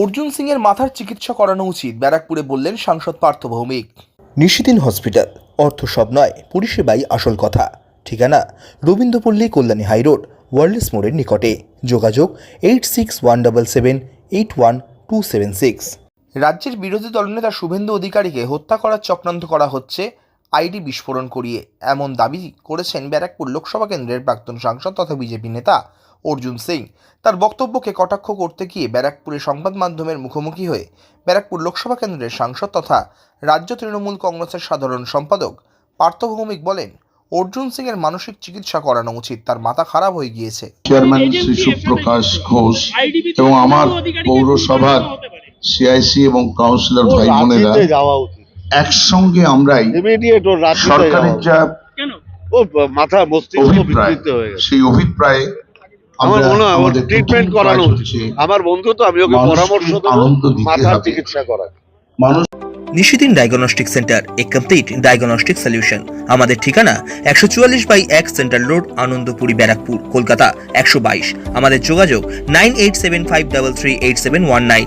অর্জুন সিং এর মাথার চিকিৎসা করানো উচিত ব্যারাকপুরে বললেন সাংসদ পার্থ ভৌমিক। নিশিদিন হসপিটাল অর্থ সব নয় পরিষেবাই আসল কথা। ঠিকানা রবীন্দ্রপল্লী কল্যাণী হাইরোড ওয়ার্ল্ডস মোড়ের নিকটে। যোগাযোগ eight six one double seven eight one two seven six. রাজ্যের বিরোধী দলনেতা শুভেন্দু অধিকারীকে হত্যা করার চক্রান্ত করা হচ্ছে আইডি বিস্ফোরণ করিয়ে এমন দাবি করেছেন ব্যারাকপুর লোকসভা কেন্দ্রের প্রাক্তন সাংসদ তথা বিজেপি নেতা অর্জুন সিং। তার বক্তব্যকে কটাক্ষ করতে গিয়ে ব্যারাকপুরে সংবাদ মাধ্যমের মুখোমুখি হয়ে ব্যারাকপুর লোকসভা কেন্দ্রের সাংসদ তথা রাজ্য তৃণমূল কংগ্রেসের সাধারণ সম্পাদক পার্থ ভৌমিক বলেন অর্জুন সিং এর মানসিক চিকিৎসা করানো উচিত তার মাথা খারাপ হয়ে গিয়েছে। চেয়ারম্যান শ্রী সুপ্রকাশ ঘোষ এবং আমার পৌরসভার সিআইসি এবং কাউন্সিলর ভাই বোনেরা একসঙ্গে আমরাই সরকারের যা ও মাথা মস্তিষ্ক অভিপ্রায়। বিকৃত হয়ে গেছে। সেই অভিপ্রায়ে আমার মনে হয় ওর আমাদের ট্রিটমেন্ট করানো হচ্ছে আমার বন্ধু তো আমি ওকে পরামর্শ দেবো মাথার চিকিৎসা করার। মানুষ নিশিদিন ডায়াগনস্টিক সেন্টার এ কমপ্লিট ডায়াগনস্টিক সলিউশন আমাদের ঠিকানা একশো চুয়াল্লিশ বাই এক সেন্ট্রাল রোড আনন্দপুরি ব্যারাকপুর কলকাতা একশো বাইশ। আমাদের যোগাযোগ nine eight seven five double three eight seven one nine.